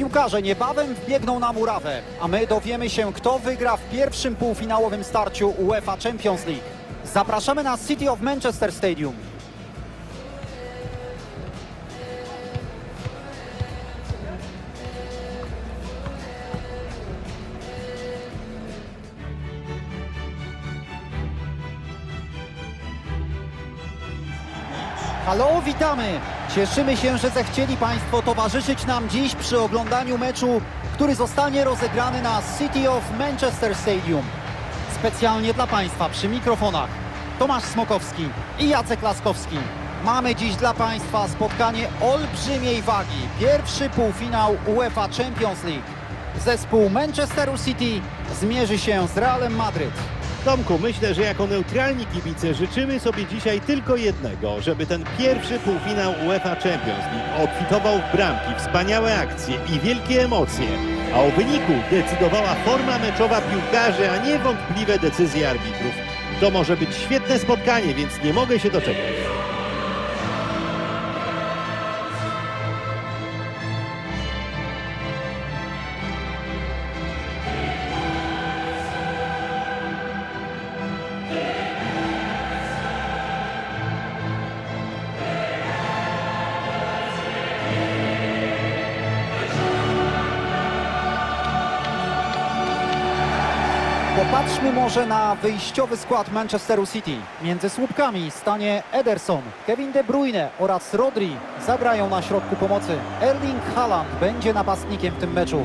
Piłkarze niebawem wbiegną na murawę, a my dowiemy się, kto wygra w pierwszym półfinałowym starciu UEFA Champions League. Zapraszamy na City of Manchester Stadium. Halo, witamy! Cieszymy się, że zechcieli Państwo towarzyszyć nam dziś przy oglądaniu meczu, który zostanie rozegrany na City of Manchester Stadium. Specjalnie dla Państwa przy mikrofonach Tomasz Smokowski i Jacek Laskowski. Mamy dziś dla Państwa spotkanie olbrzymiej wagi. Pierwszy półfinał UEFA Champions League. Zespół Manchesteru City zmierzy się z Realem Madryt. Tomku, myślę, że jako neutralni kibice życzymy sobie dzisiaj tylko jednego, żeby ten pierwszy półfinał UEFA Champions League obfitował w bramki, wspaniałe akcje i wielkie emocje, a o wyniku decydowała forma meczowa piłkarzy, a nie wątpliwe decyzje arbitrów. To może być świetne spotkanie, więc nie mogę się doczekać. Popatrzmy może na wyjściowy skład Manchesteru City. Między słupkami stanie Ederson, Kevin De Bruyne oraz Rodri zagrają na środku pomocy. Erling Haaland będzie napastnikiem w tym meczu.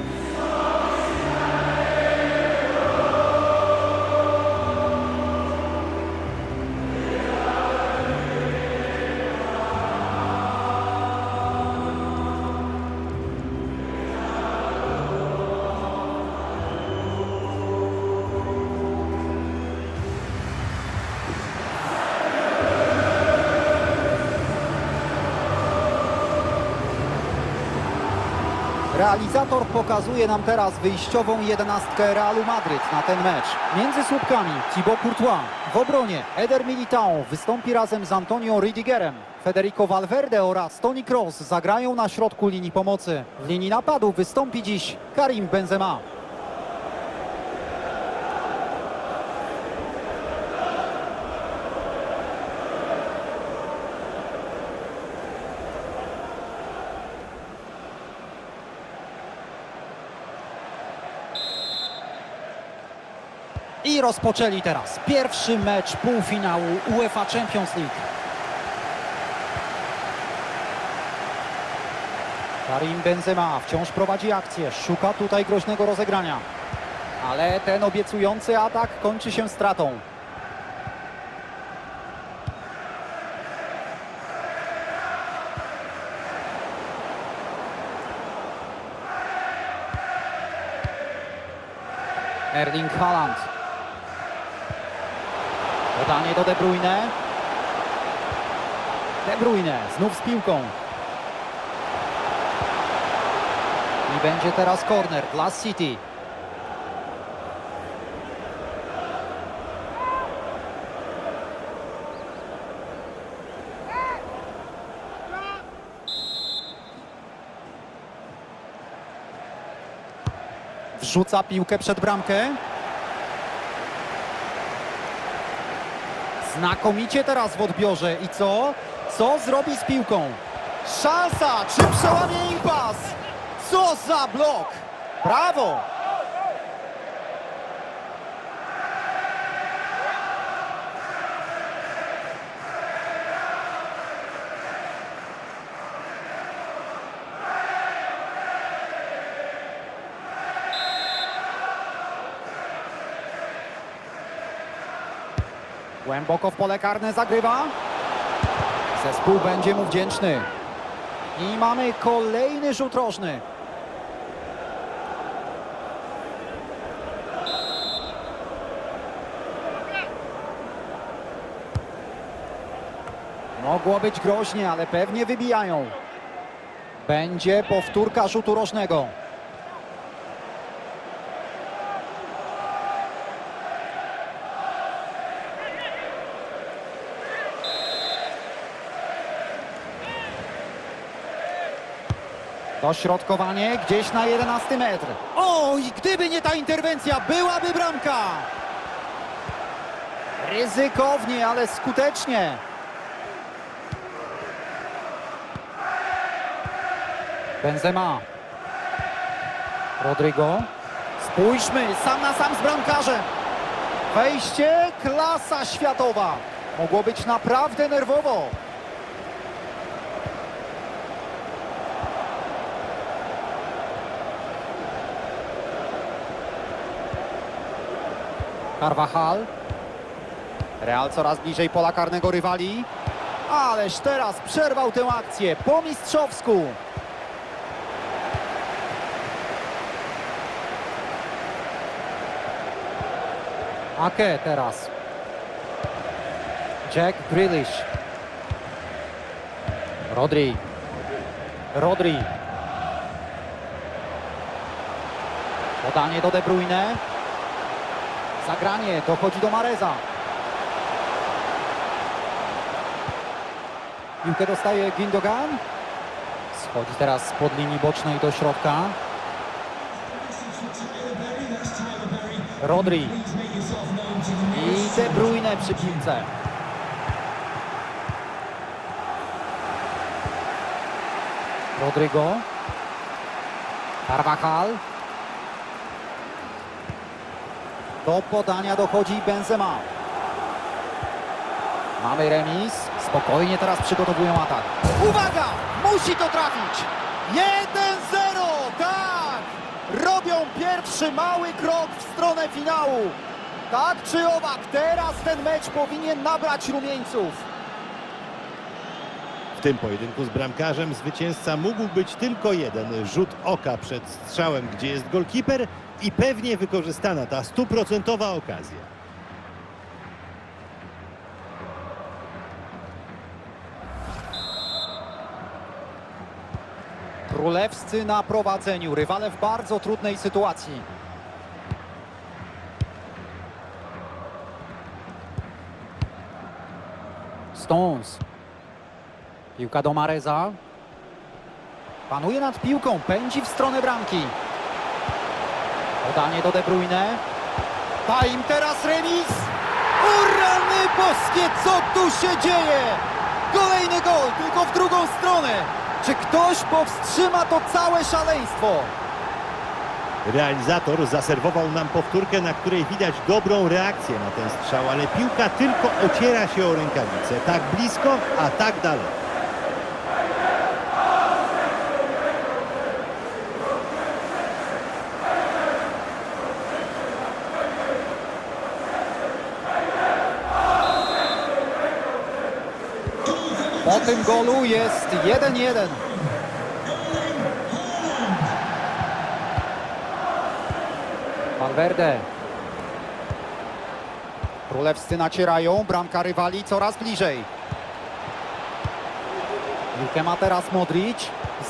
Pokazuje nam teraz wyjściową jedenastkę Realu Madryt na ten mecz. Między słupkami Thibaut Courtois, w obronie Eder Militao wystąpi razem z Antonio Rüdigerem. Federico Valverde oraz Toni Kroos zagrają na środku linii pomocy. W linii napadu wystąpi dziś Karim Benzema. Rozpoczęli teraz pierwszy mecz półfinału UEFA Champions League. Karim Benzema wciąż prowadzi akcję, szuka tutaj groźnego rozegrania. Ale ten obiecujący atak kończy się stratą. Erling Haaland. Podanie do De Bruyne. De Bruyne znów z piłką. I będzie teraz corner dla City. Wrzuca piłkę przed bramkę. Znakomicie teraz w odbiorze. I co? Co zrobi z piłką? Szansa! Czy przełamie impas? Co za blok! Brawo! Głęboko w pole karne zagrywa. Zespół będzie mu wdzięczny. I mamy kolejny rzut rożny. Mogło być groźnie, ale pewnie wybijają. Będzie powtórka rzutu rożnego. Dośrodkowanie gdzieś na 11 metr. O, i gdyby nie ta interwencja, byłaby bramka. Ryzykownie, ale skutecznie. Benzema. Rodrigo. Spójrzmy, sam na sam z bramkarzem. Wejście, klasa światowa. Mogło być naprawdę nerwowo. Carvajal. Real coraz bliżej pola karnego rywali. Ależ teraz przerwał tę akcję po mistrzowsku. Ake teraz. Jack Grealish. Rodri. Rodri. Podanie do De Bruyne. Zagranie dochodzi do Mareza. Piłkę dostaje Gindogan. Schodzi teraz spod linii bocznej do środka. Rodri. I De Bruyne przy piłce. Rodrigo. Carvajal. Do podania dochodzi Benzema. Mamy remis. Spokojnie teraz przygotowują atak. Uwaga! Musi to trafić! 1-0! Tak! Robią pierwszy mały krok w stronę finału. Tak czy owak, teraz ten mecz powinien nabrać rumieńców. W tym pojedynku z bramkarzem zwycięzca mógł być tylko jeden. Rzut oka przed strzałem, gdzie jest golkiper i pewnie wykorzystana ta stuprocentowa okazja. Królewscy na prowadzeniu, rywale w bardzo trudnej sytuacji. Stones. Piłka do Mareza. Panuje nad piłką, pędzi w stronę bramki. Podanie do De Bruyne. Ta im teraz remis. O rany boskie, co tu się dzieje? Kolejny gol, tylko w drugą stronę. Czy ktoś powstrzyma to całe szaleństwo? Realizator zaserwował nam powtórkę, na której widać dobrą reakcję na ten strzał, ale piłka tylko ociera się o rękawicę. Tak blisko, a tak daleko. Po tym golu jest 1-1. Valverde. Królewscy nacierają, bramka rywali coraz bliżej. Piłkę ma teraz Modric.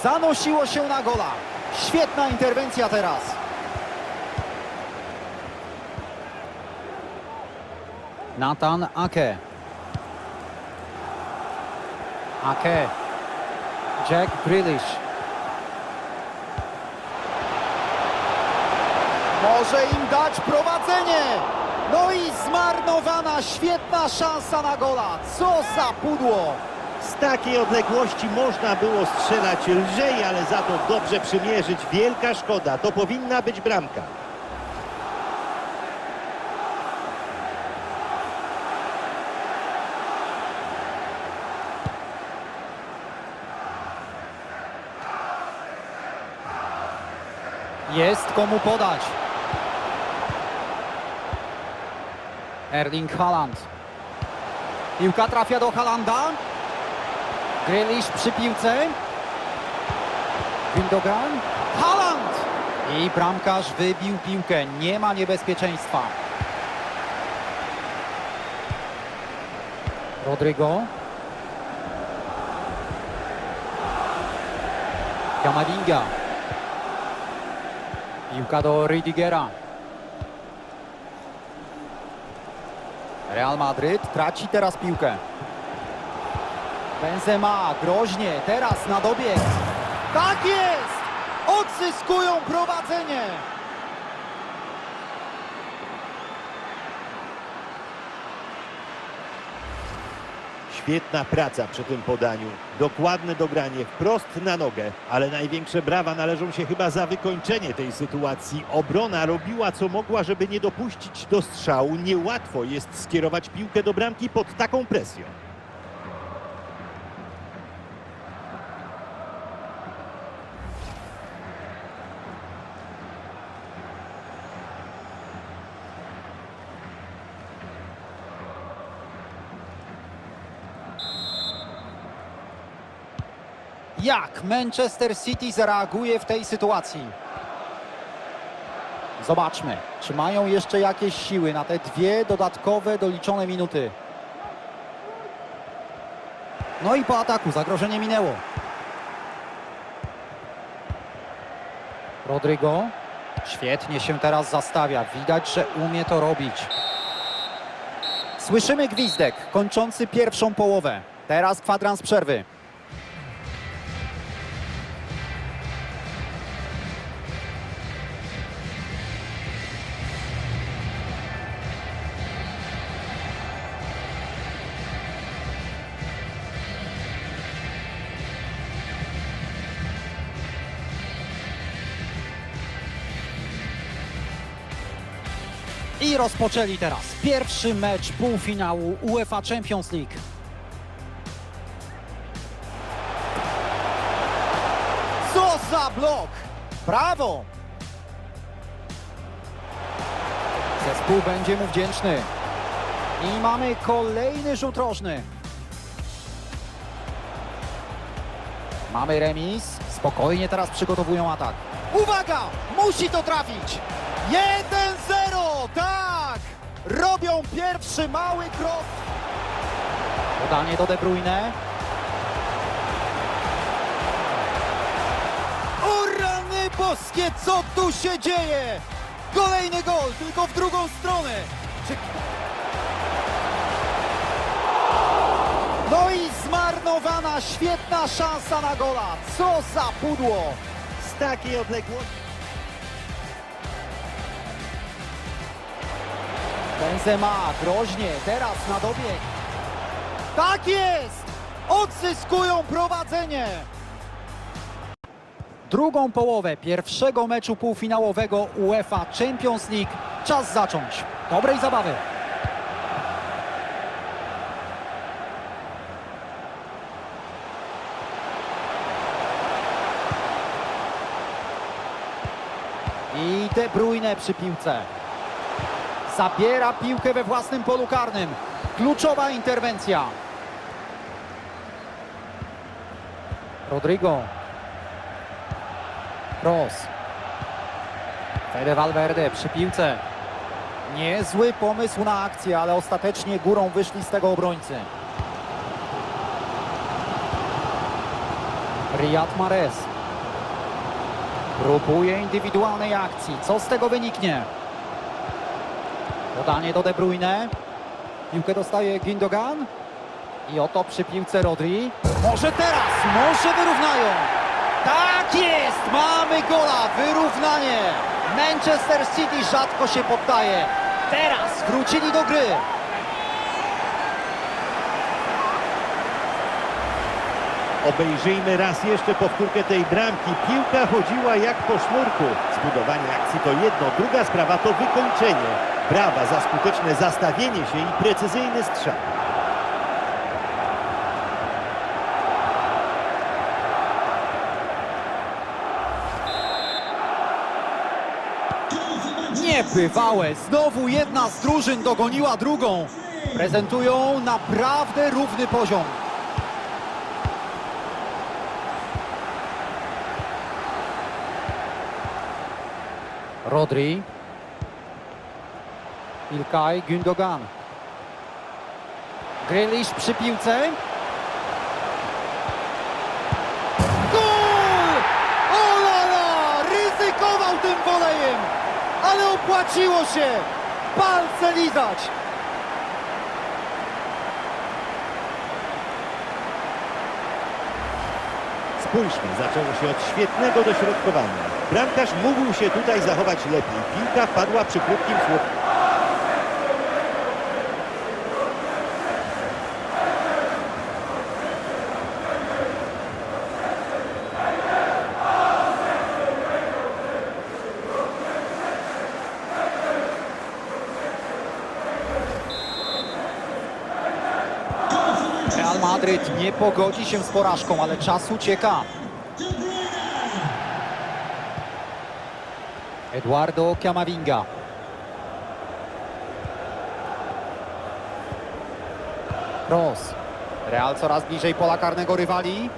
Zanosiło się na gola. Świetna interwencja teraz. Nathan Ake. Ake. Jack Grealish. Może im dać prowadzenie. No i zmarnowana świetna szansa na gola. Co za pudło. Z takiej odległości można było strzelać lżej, ale za to dobrze przymierzyć. Wielka szkoda. To powinna być bramka. Jest komu podać. Erling Haaland. Piłka trafia do Haalanda. Grealish przy piłce. Gündogan. Haaland! I bramkarz wybił piłkę. Nie ma niebezpieczeństwa. Rodrigo. Kamavinga. Piłka do Rydigera. Real Madryt traci teraz piłkę. Benzema groźnie, teraz na dobieg. Tak jest! Odzyskują prowadzenie. Świetna praca przy tym podaniu. Dokładne dogranie wprost na nogę, ale największe brawa należą się chyba za wykończenie tej sytuacji. Obrona robiła co mogła, żeby nie dopuścić do strzału. Niełatwo jest skierować piłkę do bramki pod taką presją. Jak Manchester City zareaguje w tej sytuacji? Zobaczmy, czy mają jeszcze jakieś siły na te dwie dodatkowe doliczone minuty. No i po ataku zagrożenie minęło. Rodrigo świetnie się teraz zastawia. Widać, że umie to robić. Słyszymy gwizdek kończący pierwszą połowę. Teraz kwadrans przerwy. Rozpoczęli teraz pierwszy mecz półfinału UEFA Champions League. Co za blok! Brawo! Zespół będzie mu wdzięczny. I mamy kolejny rzut rożny. Mamy remis. Spokojnie teraz przygotowują atak. Uwaga! Musi to trafić! 1-0! Tak! Robią pierwszy mały krok. Podanie do De Bruyne. O rany boskie, co tu się dzieje? Kolejny gol, tylko w drugą stronę. No i zmarnowana świetna szansa na gola. Co za pudło! Z takiej odległości. Benzema groźnie, teraz na dobieg. Tak jest! Odzyskują prowadzenie. Drugą połowę pierwszego meczu półfinałowego UEFA Champions League czas zacząć. Dobrej zabawy. I De Bruyne przy piłce. Zabiera piłkę we własnym polu karnym. Kluczowa interwencja. Rodrigo. Cross. Fede Valverde przy piłce. Niezły pomysł na akcję, ale ostatecznie górą wyszli z tego obrońcy. Riyad Mahrez. Próbuje indywidualnej akcji. Co z tego wyniknie? Podanie do De Bruyne. Piłkę dostaje Gindogan. I oto przy piłce Rodri. Może teraz, może wyrównają. Tak jest, mamy gola, wyrównanie. Manchester City rzadko się poddaje. Teraz wrócili do gry. Obejrzyjmy raz jeszcze powtórkę tej bramki. Piłka chodziła jak po sznurku. Zbudowanie akcji to jedno, druga sprawa to wykończenie. Brawa za skuteczne zastawienie się i precyzyjny strzał. Niebywałe, znowu jedna z drużyn dogoniła drugą. Prezentują naprawdę równy poziom. Rodri. Ilkay Gündogan. Grealish przy piłce. Gol! O la la! Ryzykował tym wolejem, ale opłaciło się. Palce lizać. Spójrzmy, zaczęło się od świetnego dośrodkowania. Bramkarz mógł się tutaj zachować lepiej. Piłka wpadła przy krótkim słupku. Real Madryt nie pogodzi się z porażką, ale czas ucieka. Eduardo Camavinga. Cross. Real coraz bliżej pola karnego rywali.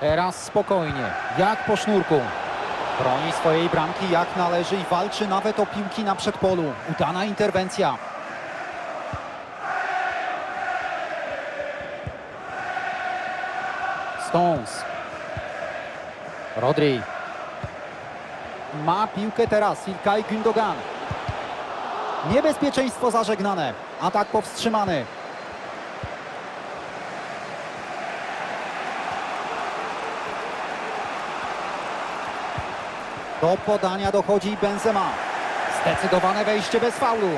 Teraz spokojnie, jak po sznurku. Broni swojej bramki jak należy i walczy nawet o piłki na przedpolu. Udana interwencja. Stones. Rodri. Ma piłkę teraz Ilkay Gündogan. Niebezpieczeństwo zażegnane. Atak powstrzymany. Do podania dochodzi Benzema. Zdecydowane wejście bez faulu.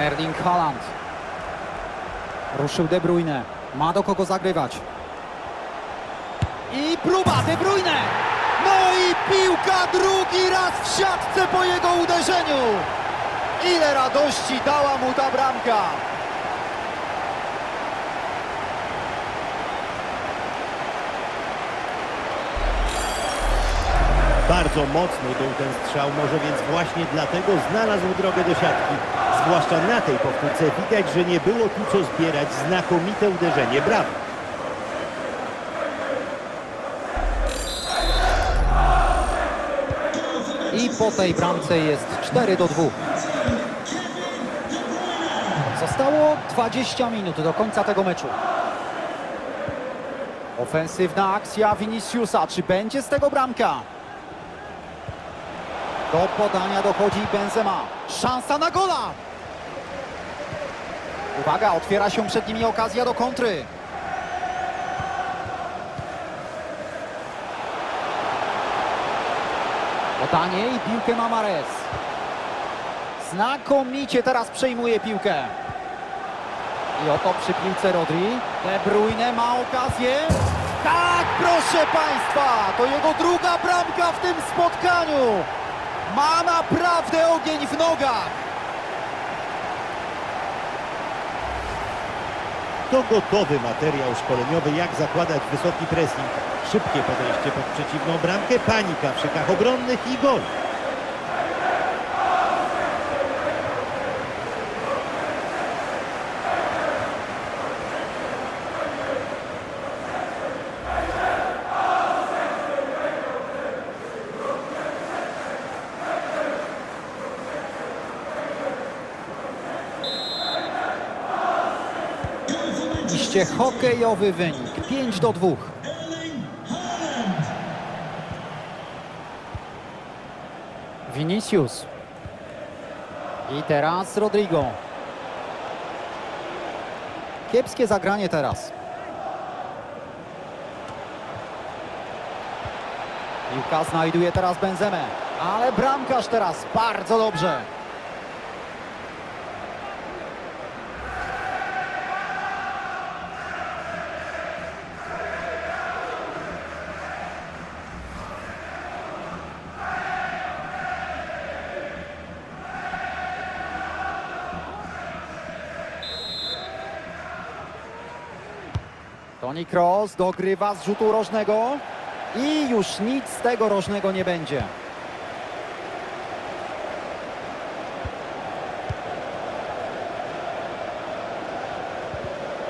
Erling Haaland. Ruszył De Bruyne. Ma do kogo zagrywać. I próba De Bruyne. No i piłka drugi raz w siatce po jego uderzeniu. Ile radości dała mu ta bramka. Bardzo mocny był ten strzał, może więc właśnie dlatego znalazł drogę do siatki. Zwłaszcza na tej powtórce widać, że nie było tu co zbierać. Znakomite uderzenie. Brawo! I po tej bramce jest 4 do 2. Zostało 20 minut do końca tego meczu. Ofensywna akcja Viniciusa. Czy będzie z tego bramka? Do podania dochodzi Benzema. Szansa na gola! Uwaga, otwiera się przed nimi okazja do kontry. Podanie i piłkę ma Mares. Znakomicie teraz przejmuje piłkę. I oto przy piłce Rodri. De Bruyne ma okazję. Tak, proszę Państwa, to jego druga bramka w tym spotkaniu. Ma naprawdę ogień w nogach. To gotowy materiał szkoleniowy, jak zakładać wysoki pressing. Szybkie podejście pod przeciwną bramkę, panika w szykach obronnych i gol. Iście hokejowy wynik. 5 do 2. Vinicius. I teraz Rodrigo. Kiepskie zagranie teraz. Piłka znajduje teraz Benzemę. Ale bramkarz teraz bardzo dobrze. Toni Kroos dogrywa z rzutu rożnego i już nic z tego rożnego nie będzie.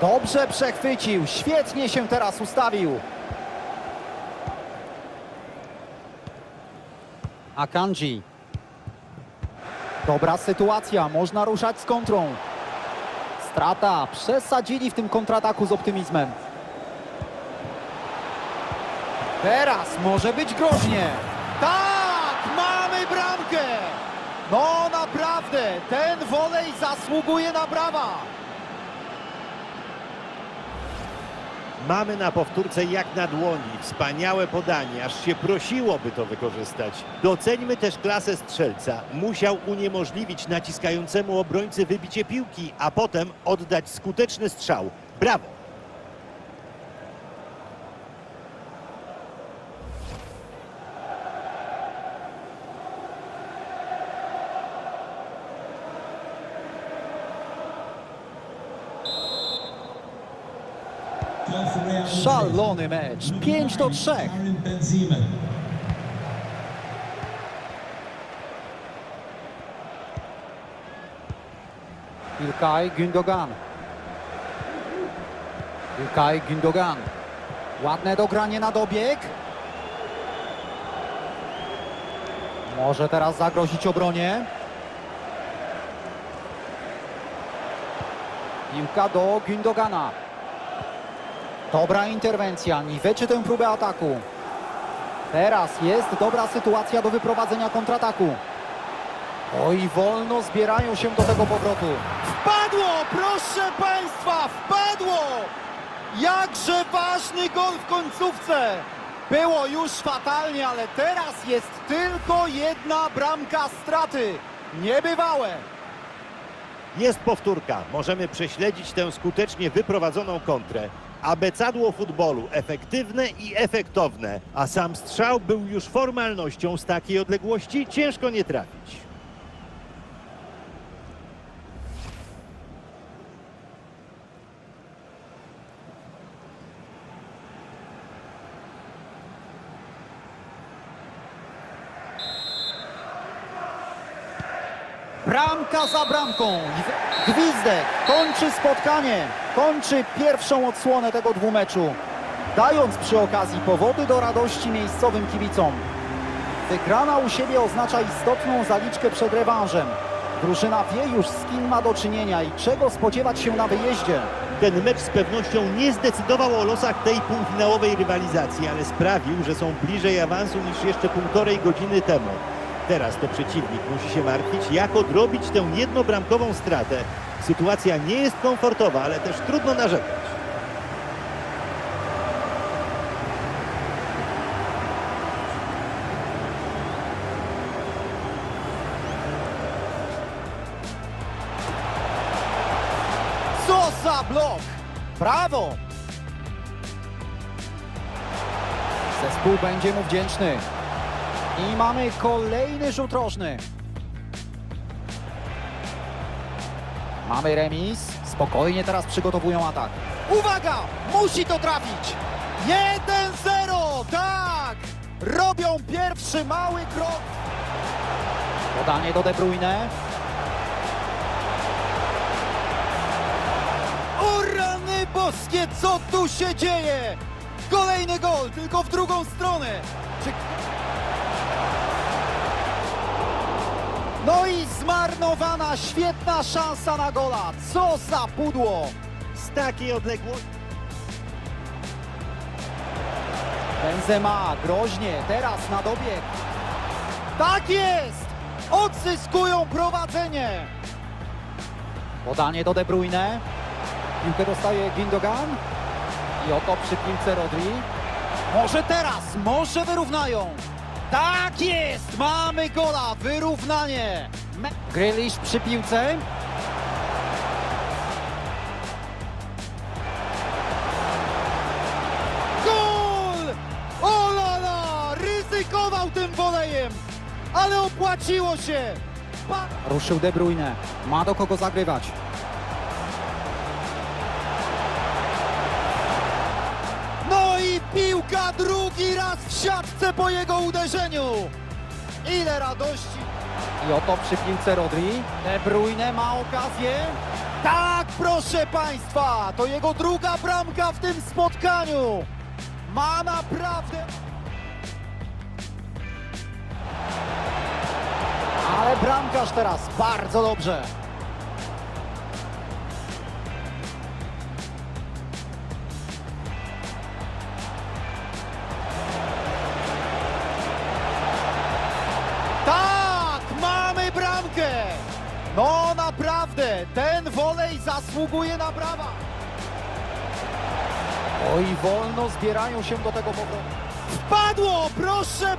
Dobrze przechwycił, świetnie się teraz ustawił. Akanji. Dobra sytuacja, można ruszać z kontrą. Strata, przesadzili w tym kontrataku z optymizmem. Teraz może być groźnie. Tak, mamy bramkę. No naprawdę, ten wolej zasługuje na brawa. Mamy na powtórce jak na dłoni. Wspaniałe podanie, aż się prosiło, by to wykorzystać. Doceńmy też klasę strzelca. Musiał uniemożliwić naciskającemu obrońcy wybicie piłki, a potem oddać skuteczny strzał. Brawo! Szalony mecz. 5 do 3. Karim Benzema. Ilkay Gündogan. Ilkay Gündogan. Ładne dogranie na dobieg. Może teraz zagrozić obronie. Piłka do Gündogana. Dobra interwencja, niweczy tę próbę ataku. Teraz jest dobra sytuacja do wyprowadzenia kontrataku. Oj, wolno zbierają się do tego powrotu. Wpadło, proszę Państwa, wpadło! Jakże ważny gol w końcówce! Było już fatalnie, ale teraz jest tylko jedna bramka straty. Niebywałe. Jest powtórka. Możemy prześledzić tę skutecznie wyprowadzoną kontrę. Abecadło futbolu efektywne i efektowne, a sam strzał był już formalnością z takiej odległości ciężko nie trafić. Bramka za bramką. Gwizdek kończy spotkanie. Kończy pierwszą odsłonę tego dwumeczu. Dając przy okazji powody do radości miejscowym kibicom. Wygrana u siebie oznacza istotną zaliczkę przed rewanżem. Drużyna wie już z kim ma do czynienia i czego spodziewać się na wyjeździe. Ten mecz z pewnością nie zdecydował o losach tej półfinałowej rywalizacji, ale sprawił, że są bliżej awansu niż jeszcze półtorej godziny temu. Teraz to przeciwnik musi się martwić, jak odrobić tę jednobramkową stratę. Sytuacja nie jest komfortowa, ale też trudno narzekać. Co za blok! Brawo! Zespół będzie mu wdzięczny. I mamy kolejny rzut rożny. Mamy remis. Spokojnie teraz przygotowują atak. Uwaga! Musi to trafić! 1-0! Tak! Robią pierwszy mały krok. Podanie do De Bruyne. O rany boskie, co tu się dzieje? Kolejny gol, tylko w drugą stronę. Czy... No i zmarnowana świetna szansa na gola. Co za pudło. Z takiej odległości... Benzema groźnie, teraz na dobieg. Tak jest! Odzyskują prowadzenie. Podanie do De Bruyne. Piłkę dostaje Gindogan. I oto przy piłce Rodri. Może teraz, może wyrównają. Tak jest! Mamy gola, wyrównanie. Grealish przy piłce. Gol! O la la! Ryzykował tym wolejem, ale opłaciło się. Pa Ruszył De Bruyne. Ma do kogo zagrywać. Drugi raz w siatce po jego uderzeniu. Ile radości. I oto przy piłce Rodri. De Bruyne ma okazję. Tak, proszę Państwa, to jego druga bramka w tym spotkaniu. Ma naprawdę... Ale bramkarz teraz bardzo dobrze. Ten wolej zasługuje na brawa. Oj, wolno zbierają się do tego powrotu. Wpadło, proszę